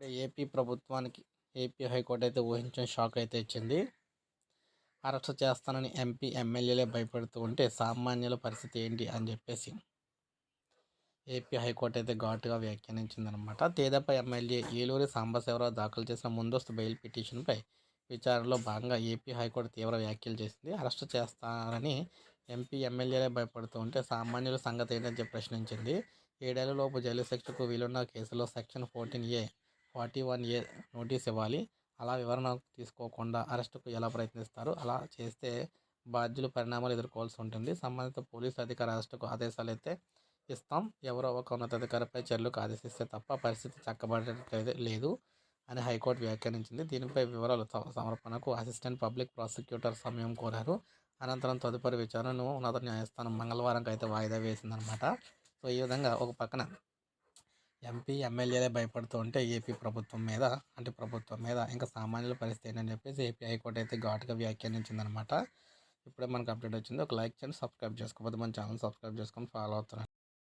AP ప్రభుత్వానికి AP high court అయితే ఊహించిన షాక్ అయితే ఇచ్చింది. అరెస్ట్ చేస్తానని ఎంపీ ఎమ్మెల్యేలే భయపడుతూ ఉంటే సామాన్యుల పరిస్థితి ఏంటి అని చెప్పేసి ఏపీ హైకోర్టు అయితే ఘాటుగా వ్యాఖ్యానించిందనమాట తేదప ఎమ్మెల్యే ఏలూరి సాంబశివరావు దాఖలు చేసిన ముందస్తు బెయిల్ పిటిషన్పై విచారణలో భాగంగా ఏపీ హైకోర్టు తీవ్ర వ్యాఖ్యలు చేసింది. అరెస్ట్ చేస్తానని ఎంపీ ఎమ్మెల్యేలే భయపడుతూ ఉంటే సామాన్యుల సంగతి ఏంటని చెప్పి ప్రశ్నించింది. ఏడేళ్ళలోపు జైలు శిక్షకు వీలున్న కేసులో section fourteen A forty one A notice ఇవ్వాలి. అలా వివరణ తీసుకోకుండా అరెస్టుకు ఎలా ప్రయత్నిస్తారు? అలా చేస్తే బాధ్యులు పరిణామాలు ఎదుర్కోవాల్సి ఉంటుంది. సంబంధిత పోలీసు అధికారి అరెస్టుకు ఆదేశాలు అయితే ఇస్తాం. ఎవరో ఒక ఉన్నతాధికారిపై చర్యలకు ఆదేశిస్తే తప్ప పరిస్థితి చక్కబడేది లేదు అని హైకోర్టు వ్యాఖ్యానించింది. దీనిపై వివరాలు సమర్పణకు అసిస్టెంట్ పబ్లిక్ ప్రాసిక్యూటర్ సమయం కోరారు. అనంతరం తదుపరి విచారణను ఉన్నత న్యాయస్థానం మంగళవారంకి అయితే వాయిదా వేసిందనమాట. సో ఈ విధంగా ఒక పక్కన ఎంపీ ఎమ్మెల్యేలే భయపడుతూ ఉంటే ఏపీ ప్రభుత్వం మీద అంటే ప్రభుత్వం మీద ఇంకా సామాన్యుల పరిస్థితి ఏంటని చెప్పేసి ఏపీ హైకోర్టు అయితే ఘాటుగా వ్యాఖ్యానించిందనమాట ఇప్పుడే మనకు అప్డేట్ వచ్చింది. ఒక లైక్ చేయండి సబ్స్క్రైబ్ చేసుకోకపోతే మన ఛానల్ సబ్స్క్రైబ్ చేసుకొని ఫాలో అవుతున్నాను